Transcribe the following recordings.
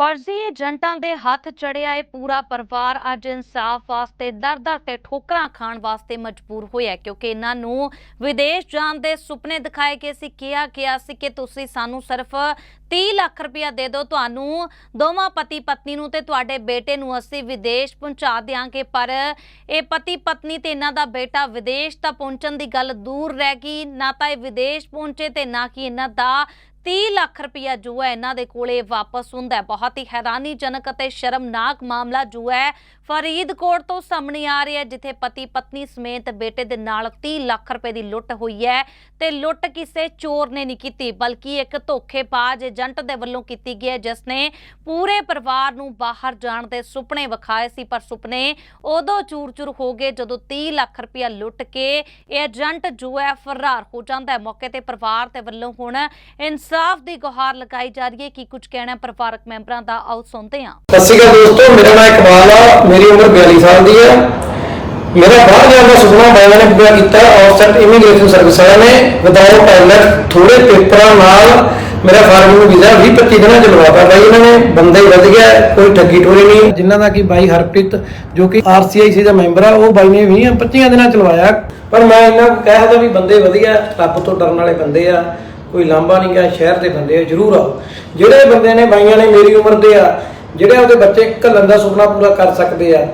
ਫਰਜ਼ੀ ਏਜੰਟਾਂ ਦੇ ਹੱਥ ਚੜਿਆ ਇਹ ਪੂਰਾ ਪਰਿਵਾਰ ਅੱਜ ਇਨਸਾਫ ਵਾਸਤੇ ਦਰ-ਦਰ ਤੇ ਠੋਕਰਾਂ ਖਾਣ ਵਾਸਤੇ ਮਜਬੂਰ ਹੋਇਆ ਕਿਉਂਕਿ ਇਹਨਾਂ ਨੂੰ ਵਿਦੇਸ਼ ਜਾਣ ਦੇ ਸੁਪਨੇ ਦਿਖਾਏ ਗਏ ਸੀ, ਕਿਹਾ ਗਿਆ ਸੀ ਕਿ ਤੁਸੀਂ ਸਾਨੂੰ ਸਿਰਫ 30 ਲੱਖ ਰੁਪਇਆ ਦੇ ਦਿਓ, ਤੁਹਾਨੂੰ ਦੋਵਾਂ ਪਤੀ ਪਤਨੀ ਨੂੰ ਤੇ ਤੁਹਾਡੇ ਬੇਟੇ ਨੂੰ ਅਸੀਂ ਵਿਦੇਸ਼ ਪਹੁੰਚਾ ਦਿਆਂਗੇ, ਪਰ ਇਹ ਪਤੀ ਪਤਨੀ ਤੇ ਇਹਨਾਂ ਦਾ ਬੇਟਾ ਵਿਦੇਸ਼ ਤਾਂ ਪਹੁੰਚਣ ਦੀ ਗੱਲ ਦੂਰ ਰਹਿ ਗਈ, ਨਾ ਤਾਂ ਇਹ ਵਿਦੇਸ਼ ਪਹੁੰਚੇ ਤੇ ਨਾ ਕਿ ਇਹਨਾਂ ਦਾ 30 ਲੱਖ ਰੁਪਇਆ ਜੋ ਹੈ ਇਹਨਾਂ ਦੇ ਕੋਲੇ ਵਾਪਸ ਹੁੰਦਾ ਹੈ। ਬਹੁਤ ਹੀ ਹੈਰਾਨੀਜਨਕ ਅਤੇ ਸ਼ਰਮਨਾਕ ਮਾਮਲਾ ਜੋ ਹੈ। ਫਰੀਦਕੋਟ ਤੋਂ ਸਾਹਮਣੇ ਆ ਰਿਹਾ ਹੈ, ਜਿੱਥੇ ਪਤੀ ਪਤਨੀ ਸਮੇਤ ਬੇਟੇ ਦੇ ਨਾਲ 30 ਲੱਖ ਰੁਪਏ ਦੀ ਲੁੱਟ ਹੋਈ ਹੈ ਤੇ ਲੁੱਟ ਕਿਸੇ ਚੋਰ ਨੇ ਨਹੀਂ ਕੀਤੀ, ਬਲਕਿ ਇੱਕ ਧੋਖੇਬਾਜ਼ ਏਜੰਟ ਦੇ ਵੱਲੋਂ ਕੀਤੀ ਗਈ ਹੈ, ਜਿਸ ਨੇ ਪੂਰੇ ਪਰਿਵਾਰ ਨੂੰ ਬਾਹਰ ਜਾਣ ਦੇ ਸੁਪਨੇ ਵਿਖਾਏ ਸੀ, ਪਰ ਸੁਪਨੇ ਉਦੋਂ ਚੂਰ-ਚੂਰ ਹੋ ਗਏ ਜਦੋਂ 30 ਲੱਖ ਰੁਪਇਆ ਲੁੱਟ ਕੇ ਇਹ ਏਜੰਟ ਜੋ ਹੈ ਫਰਾਰ ਹੋ ਜਾਂਦਾ ਹੈ। ਮੌਕੇ ਤੇ ਪਰਿਵਾਰ ਦੇ ਵੱਲੋਂ ਹੁਣ ਇਨਸਾਫ ਦੀ ਗੁਹਾਰ ਲਗਾਈ ਜਾ ਰਹੀ ਹੈ। ਕੀ ਕੁਝ ਕਹਿਣਾ ਪਰਿਵਾਰਕ ਮੈਂਬਰਾਂ ਦਾ? ਆਓ ਸੁਣਦੇ ਹਾਂ। ਸਤਿ ਸ਼੍ਰੀ ਅਕਾਲ ਦੋਸਤੋ, ਮੇਰਾ ਨਾਮ ਇਕਬਾਲ ਆ। ਮੇਰੀ ਉਮਰ 42 ਸਾਲ ਦੀ ਹੈ। ਮੇਰਾ ਬਾਹਰ ਜਾਣ ਦਾ ਸੁਪਨਾ ਬਾਬਾ ਨੇ ਪੂਰਾ ਕੀਤਾ। ਆਫਸੈਟ ਇਮੀਗ੍ਰੇਸ਼ਨ ਸਰਵਿਸ ਵਾਲਿਆਂ ਨੇ ਵਿਦਆਊਟ ਟੈਲੈਂਟ ਥੋੜੇ ਪੇਪਰਾਂ ਨਾਲ ਮੇਰਾ ਫਾਰਮ ਨੂੰ ਵੀਜ਼ਾ 20 25 ਦਿਨਾਂ ਚ ਲਵਾਤਾ ਬਾਈ, ਇਹਨਾਂ ਨੇ ਬੰਦਾ ਹੀ ਵਧ ਗਿਆ, ਕੋਈ ਠੱਗੀ ਠੋਰੀ ਨਹੀਂ। ਜਿਨ੍ਹਾਂ ਦਾ ਕਿ ਬਾਈ ਹਰਪ੍ਰੀਤ, ਜੋ ਕਿ ਆਰਸੀਆਈਸੀ ਦਾ ਮੈਂਬਰ ਆ, ਉਹ ਬਾਈ ਨੇ 20 25 ਦਿਨਾਂ ਚ ਲਵਾਇਆ। ਪਰ ਮੈਂ ਇਹਨਾਂ ਨੂੰ ਕਹਿ ਸਕਦਾ ਵੀ ਬੰਦੇ ਵਧੀਆ, ਰੱਬ ਤੋਂ ਡਰਨ ਵਾਲੇ ਬੰਦੇ ਆ। ਕੋਈ ਲਾਂਭਾ ਨਹੀਂ ਗਿਆ ਸ਼ਹਿਰ ਦੇ ਬੰਦੇ ਆ, ਜ਼ਰੂਰ ਆ ਜਿਹੜੇ ਬੰਦੇ ਨੇ ਬਾਈਆਂ ਨੇ ਮੇਰੀ ਉਮਰ ਦੇ ਆ ਜਿਹੜੇ ਉਹਦੇ ਬੱਚੇ ਘੱਲਣ ਦਾ ਸੁਪਨਾ ਪੂਰਾ ਕਰ ਸਕਦੇ ਆ।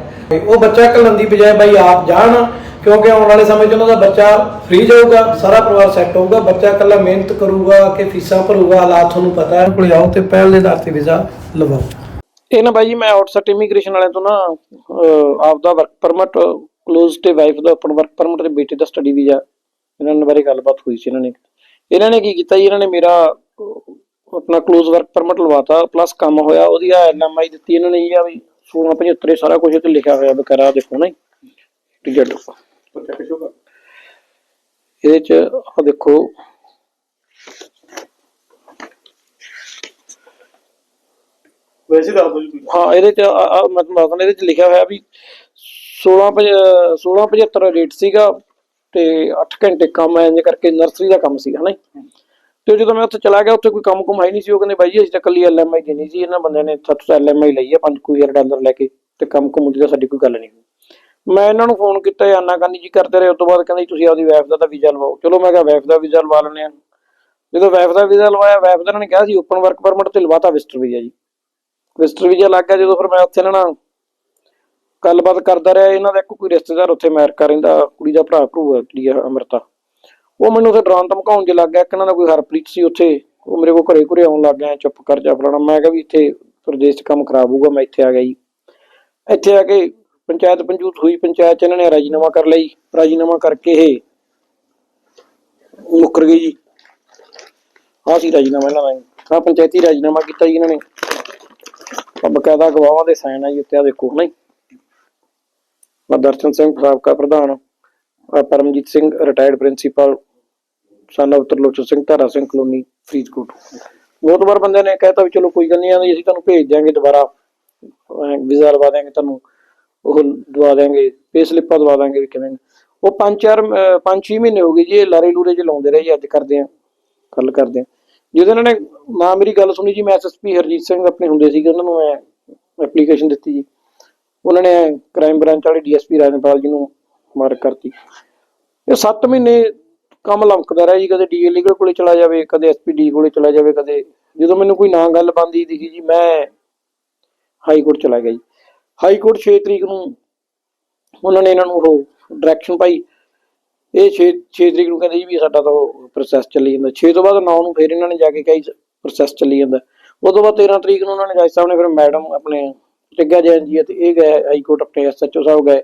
ਉਹ ਬੱਚਾ ਘੱਲਣ ਦੀ ਬਜਾਏ ਬਾਈ ਆਪ ਜਾਣ ਕਿਉਂਕਿ ਆਉਣ ਵਾਲੇ ਸਮੇਂ 'ਚ ਉਹਨਾਂ ਦਾ ਬੱਚਾ ਫ੍ਰੀ ਜਾਊਗਾ ਸਾਰਾ ਪਰਿਵਾਰ ਸੈੱਟ ਹੋਊਗਾ ਬੱਚਾ ਇਕੱਲਾ ਮਿਹਨਤ ਕਰੂਗਾ ਕਿ ਫੀਸਾਂ ਭਰੂਗਾ ਹਾਲਾਤ ਤੁਹਾਨੂੰ ਪਤਾ ਹੈ। ਕੋਲੇ ਆਓ ਤੇ ਪਹਿਲ ਦੇ ਆਧਾਰ ਤੇ ਵੀਜ਼ਾ ਲਵਾਓ। ਇਹ ਨਾ ਬਾਈ ਜੀ ਮੈਂ ਆਊਟਸੈਟ ਇਮੀਗ੍ਰੇਸ਼ਨ ਵਾਲਿਆਂ ਤੋਂ ਨਾ ਅਹ, ਆਪਦਾ ਵਰਕ ਪਰਮਿਟ ਕਲੋਜ਼ ਤੇ ਵਾਈਫ ਦਾ ਆਪਣਾ ਵਰਕ ਪਰਮਿਟ ਤੇ ਬੇਟੇ ਦਾ ਸਟੱਡੀ ਵੀਜ਼ਾ ਇਹਨਾਂ ਨਾਲ ਬਾਰੇ ਗੱਲਬਾਤ ਹੋਈ ਸੀ ਇਹਨਾਂ ਨੇ। ਇਹਨਾਂ ਨੇ ਕੀ ਕੀਤਾ ਜੀ? ਇਹਨਾਂ ਨੇ ਮੇਰਾ ਆਪਣਾ ਕਲੋਜ਼ ਵਰਕ ਪਰਮਿਟ ਲਵਾਤਾ ਪਲੱਸ ਕੰਮ ਹੋਇਆ ਉਹਦੀ ਐਲਐਮਆਈ ਦਿੱਤੀ ਇਹਨਾਂ ਨੇ ਜੀ ਆ ਵੀ 1675 ਸਾਰਾ ਕੁਝ ਤੇ ਲਿਖਿਆ ਹੋਇਆ ਬਕਰਾ ਦੇਖੋ ਨਾ ਟਿਕਟ ਇਹਦੇ ਚ ਆ ਦੇਖੋ। ਵੈਸੇ ਦੱਸ ਜੀ ਕੋਈ ਹਾਂ ਇਹਦੇ ਚ ਆ- ਆ ਮੈਂ ਤੁਹਾਨੂੰ ਦੱਸਦਾ ਇਹਦੇ ਚ ਲਿਖਿਆ ਹੋਇਆ ਵੀ 16 1675 ਰੇਟ ਸੀਗਾ ਤੇ 8 ਘੰਟੇ ਕੰਮ ਐ ਕਰਕੇ ਨਰਸਰੀ ਦਾ ਕੰਮ ਸੀਗਾ ਨਾ ਜੀ। ਤੇ ਜਦੋਂ ਮੈਂ ਉੱਥੇ ਚਲਾ ਗਿਆ, ਉੱਥੇ ਕੋਈ ਕੰਮ ਕੁਮ ਨਹੀਂ ਸੀ। ਉਹ ਕਹਿੰਦੇ, ਬਾਈ ਜੀ, ਅਸੀਂ ਤਾਂ ਕੱਲੀ ਐਲਐਮਆਈ ਦੇਣੀ ਸੀ। ਇਹਨਾਂ ਬੰਦਿਆਂ ਨੇ ਸੱਤ ਸੌ ਐਲਐਮਆਈ ਲਈ ਹੈ 5000 ਡਾਲਰ ਲੈ ਕੇ ਤੇ ਕੰਮ ਕੁਮ ਦੀ ਸਾਡੀ ਕੋਈ ਗੱਲ ਨਹੀਂ ਮੈਂ ਇਹਨਾਂ ਨੂੰ ਫੋਨ ਕੀਤਾ ਇਹ ਆਨਾਕਾਨੀ ਜੀ ਕਰਦੇ ਰਹੇ। ਉਸ ਤੋਂ ਬਾਅਦ ਕਹਿੰਦੇ, ਤੁਸੀਂ ਆਪਦੀ ਵਾਈਫ ਦਾ ਤਾਂ ਵੀਜ਼ਾ ਲਵਾਓ। ਚਲੋ, ਮੈਂ ਕਿਹਾ ਵਾਈਫ ਦਾ ਵੀਜ਼ਾ ਲਵਾ ਲੈਂਦੇ ਆ ਜਦੋਂ ਵਾਈਫ ਦਾ ਵੀਜ਼ਾ ਲਵਾਇਆ ਵਾਈਫ ਦਾ ਨੇ ਕਿਹਾ ਸੀ ਓਪਨ ਵਰਕ ਪਰਮਿਟ ਤੇ ਲਵਾਤਾ ਵਿਜ਼ਟਰ ਵੀਜ਼ਾ ਜੀ। ਵਿਜ਼ਟਰ ਵੀਜ਼ਾ ਲੱਗ ਗਿਆ। ਜਦੋਂ ਫਿਰ ਮੈਂ ਉੱਥੇ ਇਹਨਾਂ ਨਾਲ ਗੱਲਬਾਤ ਕਰਦਾ ਰਿਹਾ, ਇਹਨਾਂ ਦਾ ਇੱਕ ਕੋਈ ਰਿਸ਼ਤੇਦਾਰ ਉੱਥੇ ਅਮਰੀਕਾ ਰਹਿੰਦਾ, ਕੁੜੀ ਦਾ ਭਰਾ ਭਰੂ ਹੈ ਜਿਹੜੀ ਆ ਅਮਰਤਾ। ਉਹ ਮੈਨੂੰ ਉੱਥੇ ਡਰਾਉਣ ਧਮਕਾਉਣ ਜੇ ਲੱਗ ਗਿਆ ਕਿ ਇਹਨਾਂ ਦਾ ਕੋਈ ਹਰਪ੍ਰੀਤ ਸੀ ਉੱਥੇ, ਉਹ ਮੇਰੇ ਕੋਲ ਘਰੇ ਘਰੇ ਆਉਣ ਲੱਗ ਗਿਆ, ਚੁੱਪ ਕਰ ਜਾ ਫਲਾਣਾ। ਮੈਂ ਕਿਹਾ ਵੀ ਇੱਥੇ ਪ੍ਰਦੇਸ਼ 'ਚ ਕੰਮ ਖਰਾਬ ਹੋਊਗਾ, ਮੈਂ ਇੱਥੇ ਆ ਗਿਆ ਜੀ। ਇੱਥੇ ਆ ਕੇ ਪੰਚਾਇਤ ਪੰਜੂਤ ਹੋਈ, ਪੰਚਾਇਤ 'ਚ ਇਹਨਾਂ ਨੇ ਰਾਜੀਨਾਮਾ ਕਰ ਲਈ। ਰਾਜੀਨਾਮਾ ਕਰਕੇ ਇਹ ਮੁੱਕਰ ਗਈ ਜੀ। ਆਹ ਸੀ ਰਾਜੀਨਾਮਾ ਇਹਨਾਂ ਦਾ ਜੀ। ਪੰਚਾਇਤੀ ਰਾਜੀਨਾਮਾ ਕੀਤਾ ਜੀ ਇਹਨਾਂ ਨੇ। ਆ ਬਕਾਇਦਾ ਗਵਾਹਾਂ ਦੇ ਸਾਈਨ ਆ ਜੀ ਉੱਤੇ ਆ ਦੇਖੋ ਨਹੀਂ ਆ ਦਰਸ਼ਨ ਸਿੰਘ, ਸਾਬਕਾ ਪ੍ਰਧਾਨ ਪਰਮਜੀਤ ਸਿੰਘ ਰਿਟਾਇਰਡ ਪ੍ਰਿੰਸੀਪਲ ਸਨ of ਤਰਲੋਚਨ ਸਿੰਘ, ਧਾਰਾ ਸਿੰਘ ਕਲੋਨੀ, ਫਰੀਦਕੋਟ। ਬਹੁਤ ਵਾਰ ਬੰਦੇ ਨੇ ਕਹਿਤਾ ਵੀ ਚਲੋ ਕੋਈ ਗੱਲ ਨਹੀਂ ਆਂਦੀ ਅਸੀਂ ਤੁਹਾਨੂੰ ਭੇਜ ਦਿਆਂਗੇ ਦੁਬਾਰਾ। ਵੀਜ਼ਾ ਲਵਾ ਦਿਆਂਗੇ ਤੁਹਾਨੂੰ, ਉਹ ਦਵਾ ਦਿਆਂਗੇ, ਪੇ ਸਲਿੱਪਾਂ ਦਵਾ ਦਿਆਂਗੇ ਵੀ ਕਿਵੇਂ। ਉਹ ਪੰਜ ਚਾਰ, ਅਹ ਪੰਜ ਛੇ ਮਹੀਨੇ ਹੋ ਗਏ ਜੀ, ਇਹ ਲਾਰੇ ਲੂਰੇ ਚ ਲਾਉਂਦੇ ਰਹੇ ਜੀ, ਅੱਜ ਕਰਦੇ ਆ ਗੱਲ ਕਰਦੇ ਆ। ਜਦੋਂ ਇਹਨਾਂ ਨੇ ਨਾ ਮੇਰੀ ਗੱਲ ਸੁਣੀ ਜੀ, ਮੈਂ ਐਸਐਸਪੀ ਹਰਜੀਤ ਸਿੰਘ ਆਪਣੇ ਹੁੰਦੇ ਸੀਗੇ, ਉਹਨਾਂ ਨੂੰ ਮੈਂ ਐਪਲੀਕੇਸ਼ਨ ਦਿੱਤੀ ਜੀ। ਉਹਨਾਂ ਨੇ ਕ੍ਰਾਈਮ ਬ੍ਰਾਂਚ ਵਾਲੇ ਡੀਐਸਪੀ ਰਾਜਨਪਾਲ ਜੀ ਨੂੰ ਮਾਰਕ ਕਰਤੀ। ਇਹ 7 ਮਹੀਨੇ ਕੰਮ ਲਮਕਦਾ ਰਿਹਾ ਜੀ, ਕਦੇ ਡੀਏ ਲੀਗਲ ਕੋਲੇ ਚਲਾ ਜਾਵੇ, ਕਦੇ ਐਸਪੀਡੀ ਕੋਲੇ ਚਲਾ ਜਾਵੇ, ਕਦੇ ਜਦੋਂ ਮੈਨੂੰ ਕੋਈ ਨਾ ਗੱਲ ਬੰਦੀ ਦਿਖੀ ਜੀ, ਮੈਂ ਹਾਈ ਕੋਰਟ ਚਲਾ ਗਿਆ ਜੀ। ਹਾਈ ਕੋਰਟ 6 ਤਰੀਕ ਨੂੰ ਉਹਨਾਂ ਨੇ ਇਹਨਾਂ ਨੂੰ ਉਹ ਡਾਇਰੈਕਸ਼ਨ ਪਾਈ। ਇਹ 6 6 ਤਰੀਕ ਨੂੰ ਕਹਿੰਦੇ ਜੀ ਵੀ ਸਾਡਾ ਤਾਂ ਪ੍ਰੋਸੈਸ ਚੱਲੀ ਜਾਂਦਾ। 6 ਤੋਂ ਬਾਅਦ 9 ਨੂੰ ਫਿਰ ਇਹਨਾਂ ਨੇ ਜਾ ਕੇ ਕਹੀ ਪ੍ਰੋਸੈਸ ਚੱਲੀ ਜਾਂਦਾ। ਉਸ ਤੋਂ ਬਾਅਦ 13 ਤਰੀਕ ਨੂੰ ਉਹਨਾਂ ਨੇ ਜੱਜ ਸਾਹਿਬ ਨੇ ਫਿਰ ਮੈਡਮ ਆਪਣੇ ਟਿੱਗਾ ਜੈਨ ਜੀ ਅਤੇ ਇਹ ਗਏ, ਹਾਈ ਕੋਰਟ ਆਪਣੇ ਐਸਐਚਓ ਸਾਹਿਬ ਗਏ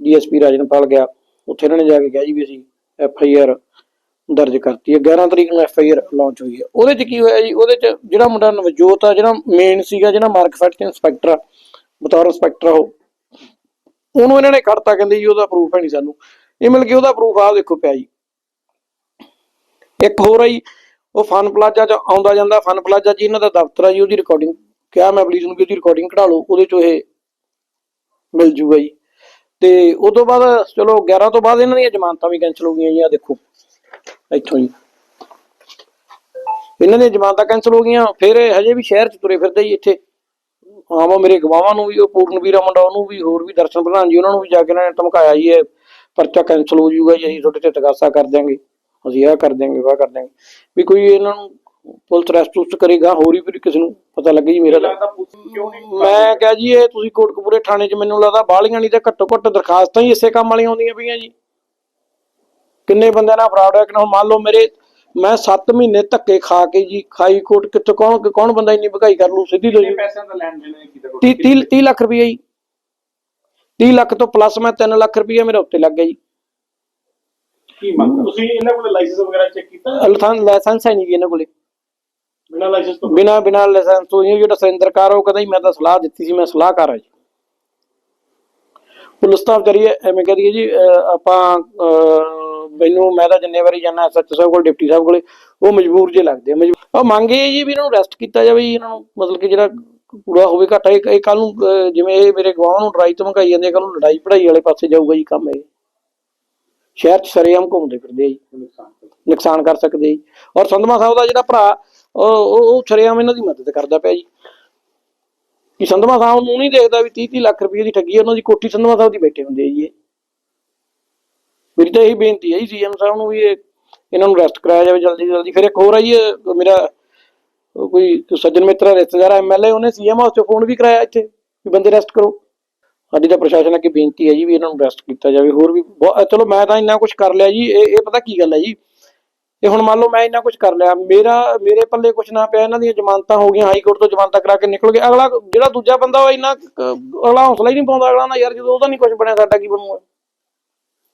ਡੀਐਸਪੀ ਰਾਜਨਪਾਲ ਗਿਆ। ਉੱਥੇ ਇਹਨਾਂ ਨੇ ਜਾ ਕੇ ਕਿਹਾ ਜੀ ਵੀ ਅਸੀਂ ਐਫ ਆਈ ਆਰ ਦਰਜ ਕਰਤੀ ਹੈ। 11 ਤਰੀਕ ਨੂੰ ਐਫ ਆਈ ਆਰ ਲਾਂਚ ਹੋਈ ਹੈ। ਉਹਦੇ ਚ ਕੀ ਹੋਇਆ ਜੀ? ਉਹਦੇ ਚ ਜਿਹੜਾ ਮੁੰਡਾ ਨਵਜੋਤ ਆ, ਜਿਹੜਾ ਮੇਨ ਸੀਗਾ, ਜਿਹੜਾ ਮਾਰਕਫੈਟ ਇੰਸਪੈਕਟਰ ਆ, ਬਤੌਰ ਇੰਸਪੈਕਟਰ ਉਹ। ਉਹਨੂੰ ਇਹਨਾਂ ਨੇ ਕੱਢਤਾ, ਕਹਿੰਦੇ ਜੀ ਉਹਦਾ ਪ੍ਰੂਫ ਹੈ ਨਹੀਂ ਸਾਨੂੰ। ਇਹ ਮਿਲ ਕੇ ਉਹਦਾ ਪ੍ਰੂਫ ਆ ਦੇਖੋ ਪਿਆ ਜੀ। ਇੱਕ ਹੋਰ ਆ ਉਹ ਫਨ ਪਲਾਜ਼ਾ ਚ ਆਉਂਦਾ ਜਾਂਦਾ, ਫਨ ਪਲਾਜ਼ਾ ਜੀ ਇਹਨਾਂ ਦਾ ਦਫ਼ਤਰ ਆ ਜੀ, ਉਹਦੀ ਰਿਕਾਰਡਿੰਗ ਕਿਹਾ ਮੈਂ ਪੁਲਿਸ ਨੂੰ ਕਿ ਉਹਦੀ ਰਿਕਾਰਡਿੰਗ ਕਢਾ ਲਓ, ਉਹਦੇ ਚੋਂ ਇਹ ਮਿਲ ਜੂਗਾ ਜੀ। ਤੇ ਉਸ ਤੋਂ ਬਾਅਦ, ਚਲੋ 11 ਤੋਂ ਬਾਅਦ ਇਹਨਾਂ ਦੀਆਂ ਜ਼ਮਾਨਤਾਂ ਵੀ ਕੈਨਸਲ ਹੋ ਗਈਆਂ ਜੀ ਆ ਦੇਖੋ। ਇੱਥੋਂ ਹੀ। ਇਹਨਾਂ ਦੀਆਂ ਜ਼ਮਾਨਤਾਂ ਕੈਨਸਲ ਹੋ ਗਈਆਂ, ਫਿਰ ਹਜੇ ਵੀ ਸ਼ਹਿਰ ਚ ਤੁਰੇ ਫਿਰਦੇ ਜੀ ਇੱਥੇ। ਹਾਂ ਵਾ ਮੇਰੇ ਗਵਾਹਾਂ ਨੂੰ ਵੀ, ਉਹ ਪੂਰਨਵੀਰ ਆ ਮੁੰਡਾ ਉਹਨੂੰ ਵੀ, ਹੋਰ ਵੀ ਦਰਸ਼ਨ ਪ੍ਰਧਾਨ ਜੀ ਉਹਨਾਂ ਨੂੰ ਵੀ ਜਾ ਕੇ ਇਹਨਾਂ ਨੇ ਧਮਕਾਇਆ ਜੀ, ਇਹ ਪਰਚਾ ਕੈਂਸਲ ਹੋ ਜਾਊਗਾ ਜੀ, ਅਸੀਂ ਤੁਹਾਡੇ ਤੇ ਤਗਾਸਾ ਕਰ ਦਿਆਂਗੇ। ਅਸੀਂ ਇਹ ਕਰ ਦਿਆਂਗੇ, ਵਾਹ ਕਰ ਦਿਆਂਗੇ। ਵੀ ਕੋਈ ਇਹਨਾਂ ਨੂੰ ਪੁਲਿਸ ਅਰੈਸਟ ਕਰੇਗਾ, ਹੋਰ ਹੀ ਫਿਰ ਕਿਸੇ ਨੂੰ ਪਤਾ ਲੱਗੇ ਜੀ ਮੇਰਾ ਮੈਂ ਕਿਹਾ ਜੀ, ਇਹ ਤੁਸੀਂ ਕੋਟਕਪੂਰੇ ਥਾਣੇ 'ਚ ਮੈਨੂੰ ਲੱਗਦਾ ਬਾਹਲੀਆਂ ਨਹੀਂ ਤੇ ਘੱਟੋ ਘੱਟ ਦਰਖਾਸਤਾਂ ਹੀ ਇਸੇ ਕੰਮ ਵਾਲੀਆਂ ਆਉਂਦੀਆਂ ਪਈਆਂ ਜੀ। ਕਿੰਨੇ ਬੰਦਿਆਂ ਨਾਲ ਫਰਾਡ ਹੋਇਆ ਕਿ ਮੰਨ ਲਓ ਮੇਰੇ ਮੈਂ 7 ਮਹੀਨੇ ਧੱਕੇ ਖਾ ਕੇ ਜੀ ਖਾਈ ਕੋਟ ਕਿੱਥੇ ਕੌਣ ਕੌਣ ਬੰਦਾ ਇੰਨੀ ਭਗਾਈ ਕਰ ਲੂ ਸਿੱਧੀ ਤੋਂ ਜੀ। ਪੈਸਿਆਂ ਦਾ ਲੈਣ ਦੇਣ ਕੀਤਾ 30 30 30 ਲੱਖ ਰੁਪਏ ਜੀ। 30 ਲੱਖ ਤੋਂ ਪਲੱਸ ਮੈਂ 3 ਲੱਖ ਰੁਪਏ ਮੇਰੇ ਉੱਤੇ ਲੱਗ ਗਿਆ ਜੀ। ਕੀ ਮੰਗ ਤੁਸੀਂ ਇਹਨਾਂ ਕੋਲ ਲਾਇਸੈਂਸ ਵਗੈਰਾ ਚੈੱਕ ਕੀਤਾ? ਲਾਇਸੈਂਸ ਲਾਇਸੈਂਸ ਹੈ ਨਹੀਂ ਜੀ ਇਹਨਾਂ ਕੋਲੇ। ਬਿਨਾਂ ਲਾਇਸੈਂਸ ਤੋਂ? ਬਿਨਾ ਬਿਨਾ ਲਾਇਸੈਂਸ ਤੋਂ ਇਹ ਜਿਹੜਾ ਸਰਿੰਦਰਕਾਰ ਉਹ ਕਹਿੰਦਾ ਮੈਂ ਤਾਂ ਸਲਾਹ ਦਿੱਤੀ ਸੀ ਮੈਂ ਸਲਾਹਕਾਰ ਹਾਂ ਜੀ। ਪੁਲਿਸ ਤਾਂ ਕਰੀਏ ਐਵੇਂ ਕਹ ਦਈਏ ਜੀ ਆਪਾਂ ਮੈਨੂੰ, ਮੈਂ ਤਾਂ ਜਿੰਨੇ ਵਾਰੀ ਜਾਣਾ ਐਸਐਚ ਸਾਹਿਬ ਕੋਲ, ਡਿਪਟੀ ਸਾਹਿਬ ਕੋਲੇ, ਉਹ ਮਜਬੂਰ ਜੇ ਲੱਗਦੇ ਆ ਮਜਬੂਰ ਉਹ ਮੰਗੇ ਜੀ ਵੀ ਇਹਨਾਂ ਨੂੰ ਅਰੈਸਟ ਕੀਤਾ ਜਾਵੇ ਜੀ, ਇਹਨਾਂ ਨੂੰ ਮਤਲਬ ਕਿ ਜਿਹੜਾ ਪੂਰਾ ਹੋਵੇ ਘਾਟਾ, ਇਹ ਕੱਲ ਨੂੰ ਜਿਵੇਂ ਇਹ ਮੇਰੇ ਗਵਾਹਾਂ ਨੂੰ ਲੜਾਈ ਧਮਕਾਈ ਜਾਂਦੇ ਕੱਲ ਨੂੰ ਲੜਾਈ ਪੜਾਈ ਵਾਲੇ ਪਾਸੇ ਜਾਊਗਾ ਜੀ ਕੰਮ ਇਹ। ਸ਼ਹਿਰ ਚ ਸਰੇਆਮ ਘੁੰਮਦੇ ਫਿਰਦੇ ਆ ਜੀ। ਨੁਕਸਾਨ ਕਰ ਸਕਦੇ ਜੀ। ਔਰ ਸੰਧਮਾ ਸਾਹਿਬ ਦਾ ਜਿਹੜਾ ਭਰਾ, ਉਹ ਉਹ ਸ਼ਰੇਆਮ ਇਹਨਾਂ ਦੀ ਮਦਦ ਕਰਦਾ ਪਿਆ ਜੀ। ਕਿ ਸੰਧਮਾ ਸਾਹਿਬ ਨੂੰ ਨਹੀਂ ਦੇਖਦਾ ਵੀ 30 30 ਲੱਖ ਰੁਪਏ ਦੀ ਠੱਗੀ ਉਹਨਾਂ ਦੀ ਕੋਠੀ ਸੰਧਮਾ ਸਾਹਿਬ ਦੀ ਬੈਠੇ ਹੁੰਦੇ ਆ ਜੀ ਇਹ। ਮੇਰੀ ਤਾਂ ਇਹੀ ਬੇਨਤੀ ਹੈ ਜੀ ਸੀਐਮ ਸਾਹਿਬ ਨੂੰ ਵੀ ਇਹ ਇਹਨਾਂ ਨੂੰ ਅਰੈਸਟ ਕਰਾਇਆ ਜਾਵੇ ਜਲਦੀ ਤੋਂ ਜਲਦੀ। ਫਿਰ ਇੱਕ ਹੋਰ ਆ ਮੇਰਾ ਕੋਈ ਸੱਜਣ ਮਿੱਤਰ ਰਿਸ਼ਤੇਦਾਰ ਐਮਐਲਏ ਉਹਨੇ ਸੀਐਮ ਹਾਊਸ ਤੋਂ ਫੋਨ ਵੀ ਕਰਾਇਆ ਇੱਥੇ ਵੀ ਬੰਦੇ ਅਰੈਸਟ ਕਰੋ। ਸਾਡੀ ਤਾਂ ਪ੍ਰਸ਼ਾਸਨ ਅੱਗੇ ਬੇਨਤੀ ਹੈ ਜੀ ਵੀ ਇਹਨਾਂ ਨੂੰ ਅਰੈਸਟ ਕੀਤਾ ਜਾਵੇ। ਹੋਰ ਵੀ ਚਲੋ ਮੈਂ ਤਾਂ ਇੰਨਾ ਕੁਝ ਕਰ ਲਿਆ ਜੀ, ਇਹ ਇਹ ਪਤਾ ਕੀ ਗੱਲ ਹੈ ਜੀ? ਇਹ ਹੁਣ ਮੰਨ ਲਓ ਮੈਂ ਇੰਨਾ ਕੁਝ ਕਰ ਲਿਆ, ਮੇਰਾ, ਮੇਰੇ ਪੱਲੇ ਕੁਝ ਨਾ ਪਿਆ, ਇਹਨਾਂ ਦੀਆਂ ਜ਼ਮਾਨਤਾਂ ਹੋ ਗਈਆਂ, ਹਾਈ ਕੋਰਟ ਤੋਂ ਜ਼ਮਾਨਤਾਂ ਕਰਾ ਕੇ ਨਿਕਲ ਗਏ। ਅਗਲਾ, ਜਿਹੜਾ ਦੂਜਾ ਬੰਦਾ ਉਹ ਇੰਨਾ ਅਗਲਾ ਹੌਸਲਾ ਹੀ ਨਹੀਂ ਪਾਉਂਦਾ, ਅਗਲਾ ਨਾ ਯਾਰ ਜਦੋਂ ਉਹਦਾ ਨਹੀਂ ਕੁਝ ਬਣਿਆ, ਸਾਡਾ ਕੀ ਬਣੂਗਾ?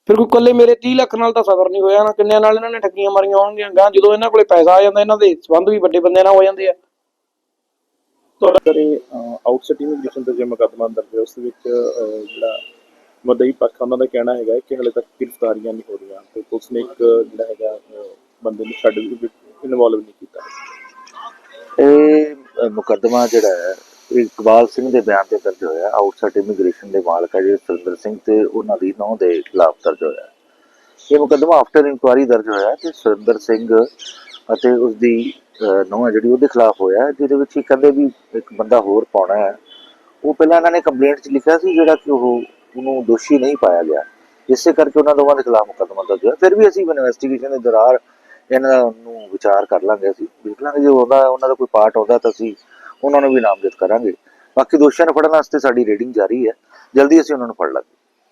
ਫਿਰ ਕੋਈ ਇਕੱਲੇ ਮੇਰੇ 30 ਲੱਖ ਨਾਲ ਤਾਂ ਸਬਰ ਨਹੀਂ ਹੋਇਆ ਨਾ ਕਿੰਨਿਆਂ ਨਾਲ ਇਹਨਾਂ ਨੇ ਠੱਗੀਆਂ ਮਾਰੀਆਂ ਹੋਣਗੀਆਂ ਗਾਂ ਜਦੋਂ ਇਹਨਾਂ ਕੋਲੇ ਪੈਸਾ ਆ ਜਾਂਦਾ ਇਹਨਾਂ ਦੇ ਸੰਬੰਧ ਵੀ ਵੱਡੇ ਬੰਦਿਆਂ ਨਾਲ ਹੋ ਜਾਂਦੇ ਆ। ਤੁਹਾਡਾ ਕਰੇ ਆਊਟਸਾਈਡ ਇਮੀਗ੍ਰੇਸ਼ਨ ਤੇ ਜੇ ਮੁਕੱਦਮਾ ਦਰਜ ਹੈ ਉਸ ਦੇ ਵਿੱਚ ਅਹ, ਜਿਹੜਾ ਮਦਈ ਪੱਖ ਆ, ਉਹਨਾਂ ਦਾ ਕਹਿਣਾ ਹੈਗਾ ਕਿ ਹਲੇ ਤੱਕ ਗ੍ਰਿਫਤਾਰੀਆਂ ਨਹੀਂ ਹੋ ਰਹੀਆਂ ਤੇ ਪੁਲਿਸ ਨੇ ਇੱਕ ਜਿਹੜਾ ਹੈਗਾ ਅਹ, ਬੰਦੇ ਨੂੰ ਛੱਡ ਇਨਵੋਲਵ ਨਹੀਂ ਕੀਤਾ। ਇਹ ਅ, ਮੁਕੱਦਮਾ ਜਿਹੜਾ ਹੈ ਇਹ ਇਕਬਾਲ ਸਿੰਘ ਦੇ ਬਿਆਨ ਤੇ ਦਰਜ ਹੋਇਆ ਆਊਟਸਾਈਡ ਇਮੀਗ੍ਰੇਸ਼ਨ ਦੇ ਮਾਲਕ ਹੈ ਜਿਹੜੇ ਸੁਰਿੰਦਰ ਸਿੰਘ ਤੇ ਉਹਨਾਂ ਦੀ ਨੌਂ ਦੇ ਖਿਲਾਫ ਦਰਜ ਹੋਇਆ। ਇਹ ਮੁਕੱਦਮਾ ਆਫਟਰ ਇਨਕੁਆਰੀ ਦਰਜ ਹੋਇਆ ਤੇ ਸੁਰਿੰਦਰ ਸਿੰਘ ਅਤੇ ਉਸ ਦੀ ਨੌਂ ਜਿਹੜੀ ਉਹਦੇ ਖਿਲਾਫ ਹੋਇਆ, ਜਿਹਦੇ ਵਿੱਚ ਇਹ ਕਹਿੰਦੇ ਵੀ ਇੱਕ ਬੰਦਾ ਹੋਰ ਪਾਉਣਾ ਹੈ। ਉਹ ਪਹਿਲਾਂ ਇਹਨਾਂ ਨੇ ਕੰਪਲੇਂਟ 'ਚ ਲਿਖਿਆ ਸੀ ਜਿਹੜਾ ਕਿ ਉਹ ਉਹਨੂੰ ਦੋਸ਼ੀ ਨਹੀਂ ਪਾਇਆ ਗਿਆ। ਇਸੇ ਕਰਕੇ ਉਹਨਾਂ ਦੋਵਾਂ ਦੇ ਖਿਲਾਫ ਮੁਕੱਦਮਾ ਦਰਜ ਹੋਇਆ। ਫਿਰ ਵੀ ਅਸੀਂ ਇਨਵੈਸਟੀਗੇਸ਼ਨ ਦੇ ਦੌਰਾਨ ਇਹਨਾਂ ਨੂੰ ਵਿਚਾਰ ਕਰ ਲਾਂਗੇ ਅਸੀਂ। ਦੇਖ ਲਾਂਗੇ ਜੇ ਉਹਦਾ ਉਹਨਾਂ ਦਾ ਕੋਈ ਪਾਰਟ ਆਉਂਦਾ ਤਾਂ ਅਸੀਂ ਉਹਨਾਂ ਨੂੰ ਵੀ ਨਾਮਜ਼ਦ ਕਰਾਂਗੇ। ਬਾਕੀ ਦੋਸ਼ੀਆਂ ਨੂੰ ਫੜਨ ਵਾਸਤੇ ਸਾਡੀ ਰੇਡਿੰਗ ਜਾਰੀ ਹੈ। ਜਲਦੀ ਅਸੀਂ ਉਹਨਾਂ ਨੂੰ ਫੜ ਲਾਂਗੇ।